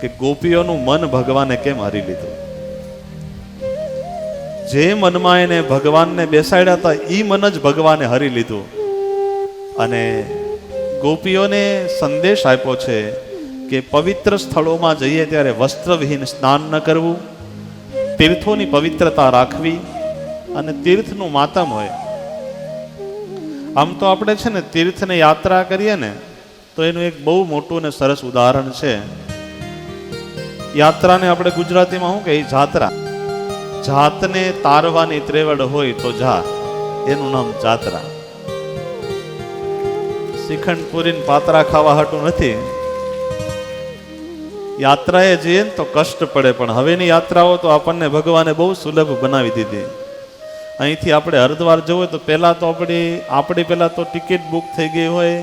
કે ગોપીઓનું મન ભગવાને કેમ હરી લીધું? જે મનમાં એને ભગવાનને બેસાડ્યા હતા એ મન જ ભગવાને હરી લીધું. અને ગોપીઓને સંદેશ આપ્યો છે કે પવિત્ર સ્થળોમાં જઈએ ત્યારે વસ્ત્રવિહીન સ્નાન ન કરવું, તીર્થોની પવિત્રતા રાખવી અને તીર્થનું માતમ હોય. આમ તો આપણે છે ને તીર્થને યાત્રા કરીએ ને, તો એનું એક બહુ મોટું અને સરસ ઉદાહરણ છે. યાત્રાને આપણે ગુજરાતીમાં શું કહીએ? જાત્રા. જાતને તારવાની ત્રેવડ હોય તો જા. એનું નામ જાત્રા. પૂરીને પાતરા ખાવા હાટું નથી. યાત્રાએ જઈએ ને તો કષ્ટ પડે, પણ હવેની યાત્રાઓ તો આપણને ભગવાને બહુ સુલભ બનાવી દીધી. અહીંથી આપણે હરિદ્વાર જવું હોય તો પહેલાં તો આપણી આપણી પહેલાં તો ટિકિટ બુક થઈ ગઈ હોય,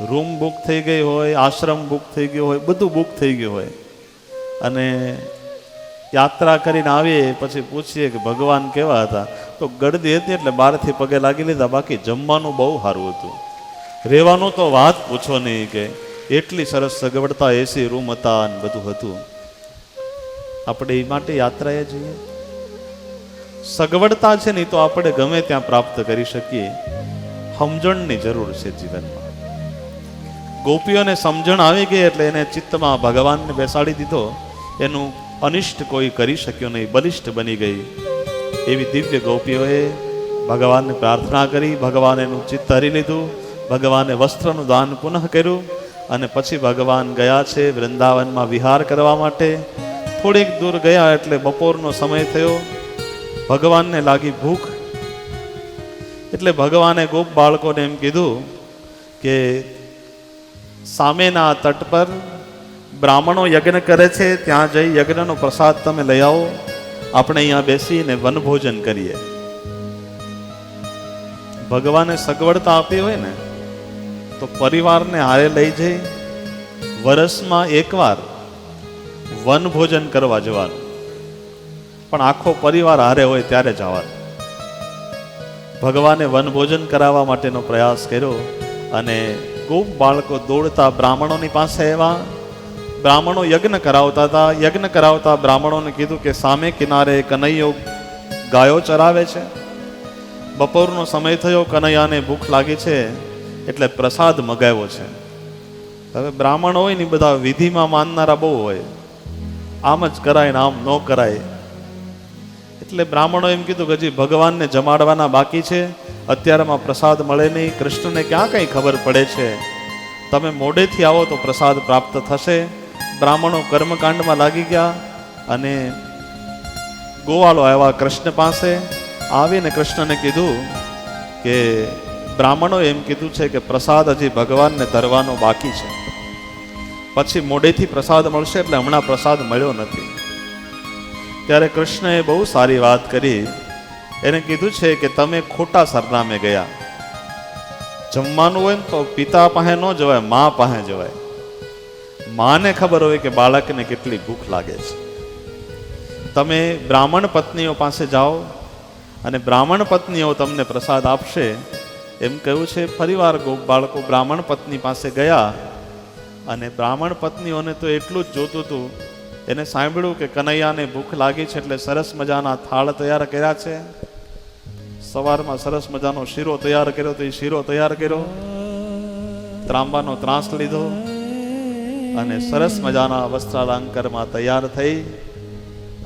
રૂમ બુક થઈ ગઈ હોય, આશ્રમ બુક થઈ ગયો હોય, બધું બુક થઈ ગયું હોય. અને યાત્રા કરીને આવીએ, પછી પૂછીએ કે ભગવાન કેવા હતા? તો ગળદી હતી એટલે બહારથી પગે લાગી લીધા, બાકી જમવાનું બહુ સારું હતું. રહેવાનું તો વાત પૂછો નહીં કે એટલી સરસ સગવડતા એસી રૂમ હતા અને બધું હતું. આપણે એ માટે યાત્રાએ જઈએ. સગવડતા છે નહીં તો આપણે ગમે ત્યાં પ્રાપ્ત કરી શકીએ. સમજણની જરૂર છે જીવનમાં. ગોપીઓને સમજણ આવી ગઈ એટલે એને ચિત્તમાં ભગવાનને બેસાડી દીધો. એનું અનિષ્ટ કોઈ કરી શક્યો નહીં, બલિષ્ઠ બની ગઈ. એવી દિવ્ય ગોપીઓએ ભગવાનને પ્રાર્થના કરી, ભગવાન એનું ચિત્ત હરી લીધું, ભગવાને વસ્ત્રનું દાન પુનઃ કર્યું અને પછી ભગવાન ગયા છે વૃંદાવનમાં વિહાર કરવા માટે. થોડીક દૂર ગયા એટલે બપોરનો સમય થયો. ભગવાનને લાગી ભૂખ. એટલે ભગવાને ગોપ બાળકોને એમ કીધું કે સામેના તટ પર બ્રાહ્મણો યજ્ઞ કરે છે, ત્યાં જઈ યજ્ઞનો પ્રસાદ તમે લઈ આવો. આપણે અહીંયા બેસીને વનભોજન કરીએ. ભગવાને સગવડતા આપી હોય ને, તો પરિવારને હારે લઈ જઈ વર્ષમાં એકવાર વનભોજન કરવા જવાનું. પણ આખો પરિવાર હારે હોય ત્યારે જવાનું ભગવાને વનભોજન કરાવવા માટેનો પ્રયાસ કર્યો અને ખૂબ બાળકો દોડતા બ્રાહ્મણોની પાસે આવ્યા. બ્રાહ્મણો યજ્ઞ કરાવતા હતા. યજ્ઞ કરાવતા બ્રાહ્મણોને કીધું કે સામે કિનારે કનૈયો ગાયો ચરાવે છે. બપોરનો સમય થયો, કનૈયાને ભૂખ લાગી છે એટલે પ્રસાદ મગાવ્યો છે. હવે બ્રાહ્મણ હોય ને બધા વિધિમાં માનનારા બહુ હોય. આમ જ કરાય ને આમ ન કરાય. એટલે બ્રાહ્મણો એમ કીધું કે હજી ભગવાનને જમાડવાના બાકી છે. અત્યારમાં પ્રસાદ મળે નહીં. કૃષ્ણને ક્યાં કંઈ ખબર પડે છે? તમે મોડેથી આવો તો પ્રસાદ પ્રાપ્ત થશે. બ્રાહ્મણો કર્મકાંડમાં લાગી ગયા અને ગોવાળો આવ્યા કૃષ્ણ પાસે. આવીને કૃષ્ણને કીધું કે બ્રાહ્મણો એમ કીધું છે કે પ્રસાદ હજી ભગવાનને ધરવાનો બાકી છે. પછી મોડેથી પ્રસાદ મળશે એટલે હમણાં પ્રસાદ મળ્યો નથી. ત્યારે કૃષ્ણએ બહુ સારી વાત કરી. એને કીધું છે કે તમે ખોટા સરનામે ગયા. જમવાનું હોય ને તો પિતા પાસે ન જવાય, મા પાસે જવાય. માને ખબર હોય કે બાળકને કેટલી ભૂખ લાગે છે. તમે બ્રાહ્મણ પત્નીઓ પાસે જાઓ અને બ્રાહ્મણ પત્નીઓ તમને પ્રસાદ આપશે. એમ કહ્યું છે, ફરીવાર બાળકો બ્રાહ્મણ પત્ની પાસે ગયા અને બ્રાહ્મણ પત્નીઓને તો એટલું જ જોતું હતું. એને સાંભળ્યું કે કનૈયાને ભૂખ લાગી છે એટલે સરસ મજાના થાળ તૈયાર કર્યા છે. સવારમાં સરસ મજાનો શીરો તૈયાર કર્યો તો એ શીરો તૈયાર કર્યો. ત્રાંબાનો ત્રાસ લીધો. અને સરસ મજાના વસ્ત્રાલંકારમાં તૈયાર થઈ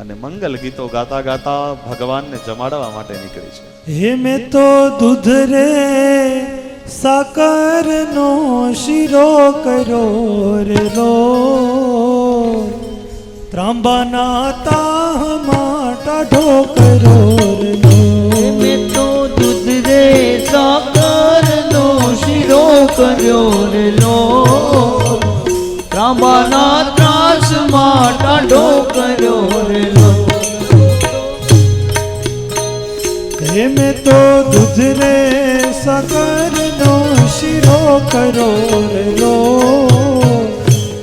અને મંગલ ગીતો ગાતા ગાતા ભગવાનને જમાડવા માટે નીકળી છે. હે મેં તો દૂધ રે સાકર નો શીરો કરો રે લો. ત્રાંબાના તાહમાં ટાઢો કરો રે લો. મેં તો દૂધ રે સાકરનો શીરો કર્યો રે લો. ત્રાંબાના ત્રાસમાં ટાઢો કર્યો રે મેં તો દૂધ રે સાકર નો શીરો કરો રે લો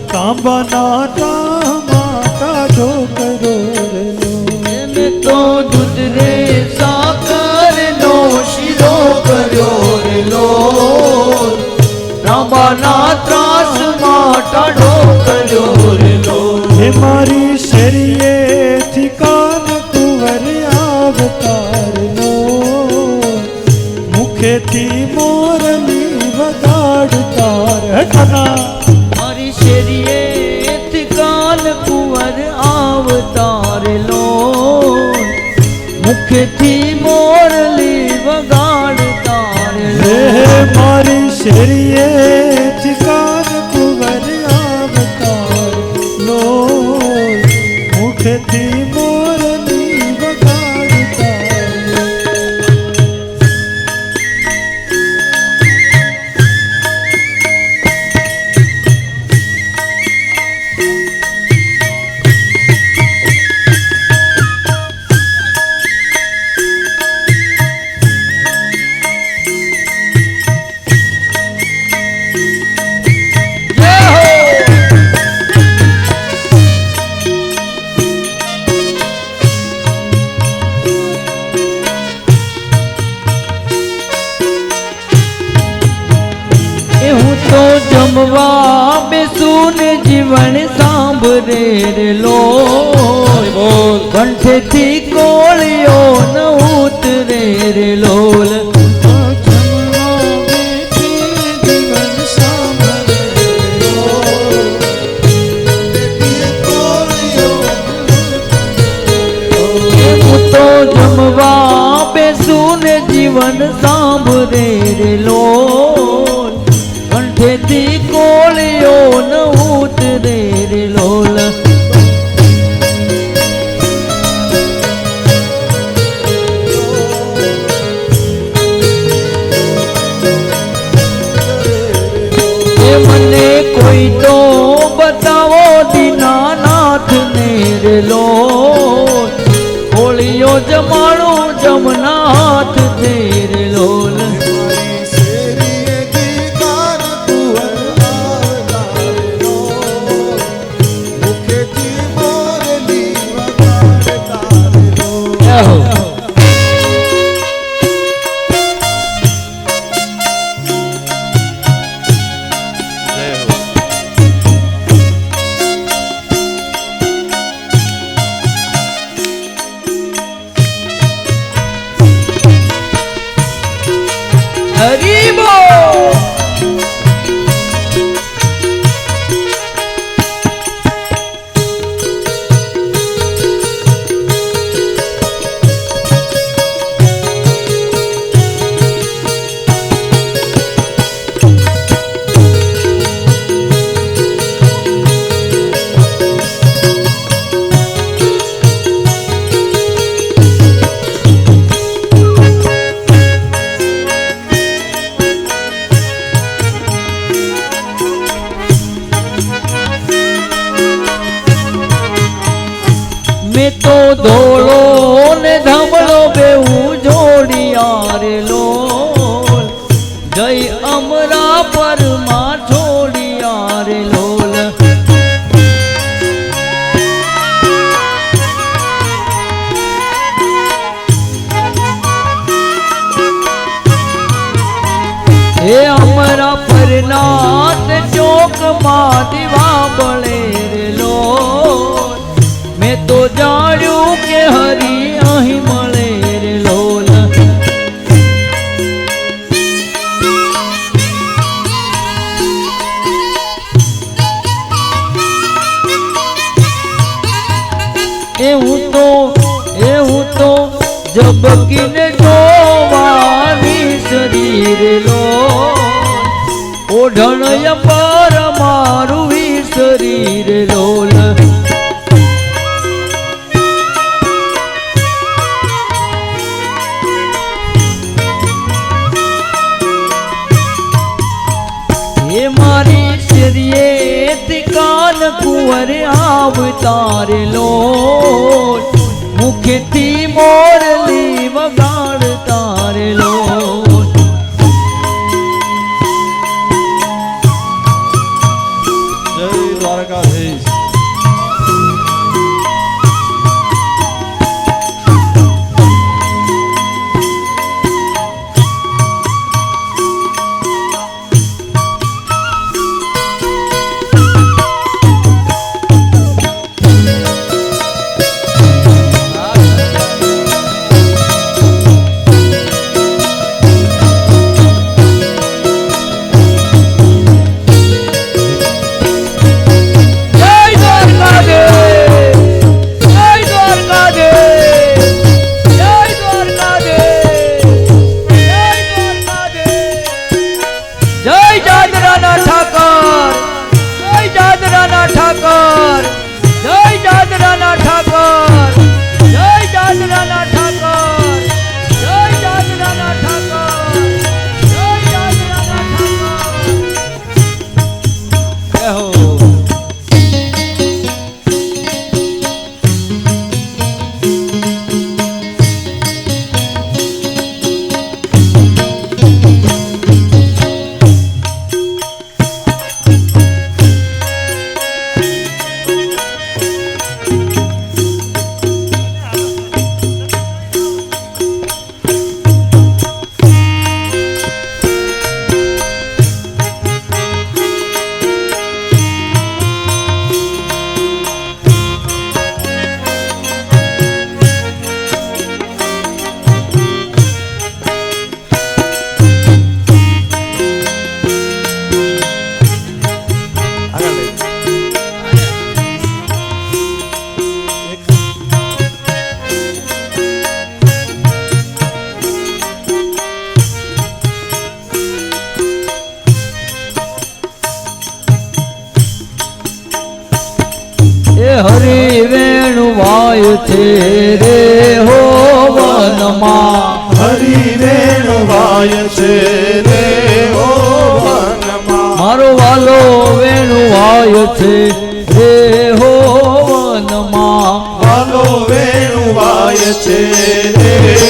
તાંબાના તાહમાં ટાઢો કરો રે લો મેં તો દૂધ મુખથી મોરલી વગાડતાર હે લો મારી શરીએથી ચિકાર કુંવર આવતા નો મુખથી સાંભળે રે લો કંઠેથી કોળિયો ન ઉતરે રે લોલ. જમવા બેસું ને જીવન સાંભળે રે લો લો હોળીઓ જમાડો જમના હાથ લો રે લોલ જય મેં તો ધોળો ને ધમળો બેવું જોડિયા રે જય અમરા પરમાં છોડિયા રે લોલ. હે અમરા પરનાથ ચોકમાં દીવા છે રે હો વનમાં હરી વેણુ વાય છે રે હો વનમાં મારો વાલો વેણુ વાય છે રે હો વનમાં વાલો વેણુ વાય છે રે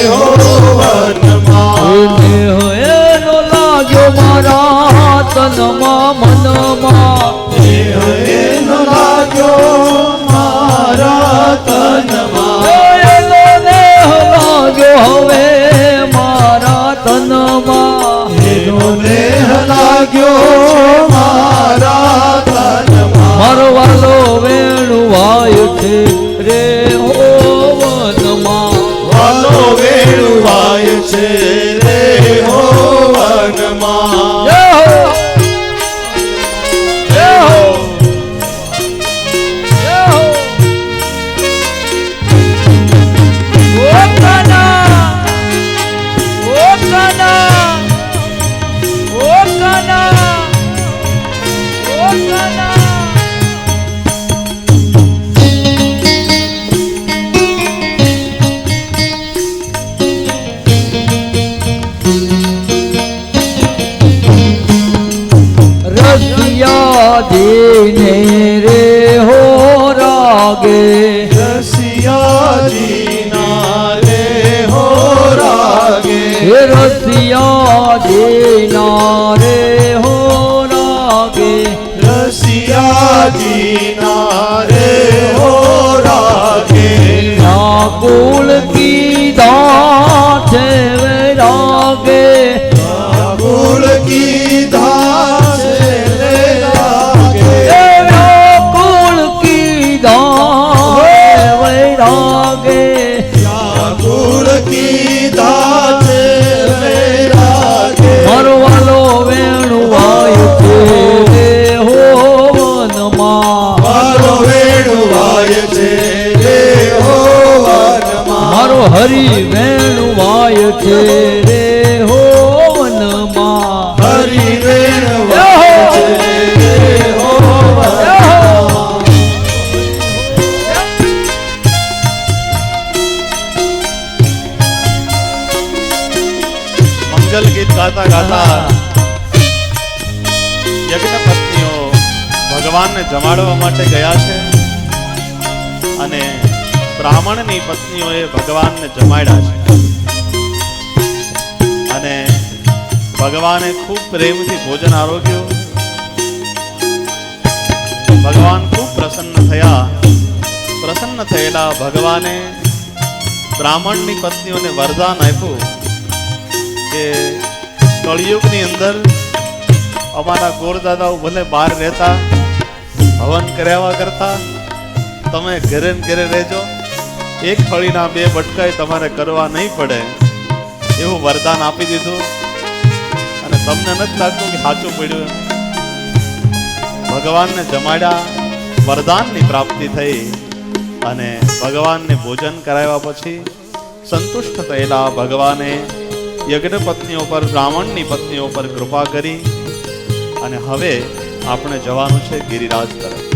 દીને રે હો રાગે રસિયાજી ના રે હો રાગે હે રસિયા દીના રે હો રાગે રસિયાજી ના રે હો રાગે વ્યાકુળ કીધા મારો હરી વેણુ વાય છે રે હો વનમાં. હરી વેણુ વાય છે રે હો મંગલ ગીત ગાતા ગાતા યજ્ઞ પત્નીઓ ભગવાનને જમાડવા માટે ગયા છે. બ્રાહ્મણની પત્નીઓએ ભગવાનને જમાડ્યા છે. અને ભગવાને ખૂબ પ્રેમથી ભોજન આરોગ્યું. ભગવાન ખૂબ પ્રસન્ન થયા. પ્રસન્ન થયેલા ભગવાને બ્રાહ્મણની પત્નીઓને વરદાન આપ્યું કે કળિયુગની અંદર અમારા ગોરદાદાઓ ભલે બહાર રહેતા, હવન કર્યા કરતા તમે ઘરે ઘરે રહેજો. એક ફળીના બે બટકાય તમારે કરવા નહીં પડે. એવું વરદાન આપી દીધું. અને તમને નથી લાગતું કે સાચું પડ્યું ભગવાનને જમાડ્યા, વરદાનની પ્રાપ્તિ થઈ. અને ભગવાનને ભોજન કરાવ્યા પછી સંતુષ્ટ થયેલા ભગવાને યજ્ઞ પત્નીઓ પર, બ્રાહ્મણની પત્નીઓ પર કૃપા કરી. અને હવે આપણે જવાનું છે ગિરિરાજ તરફ.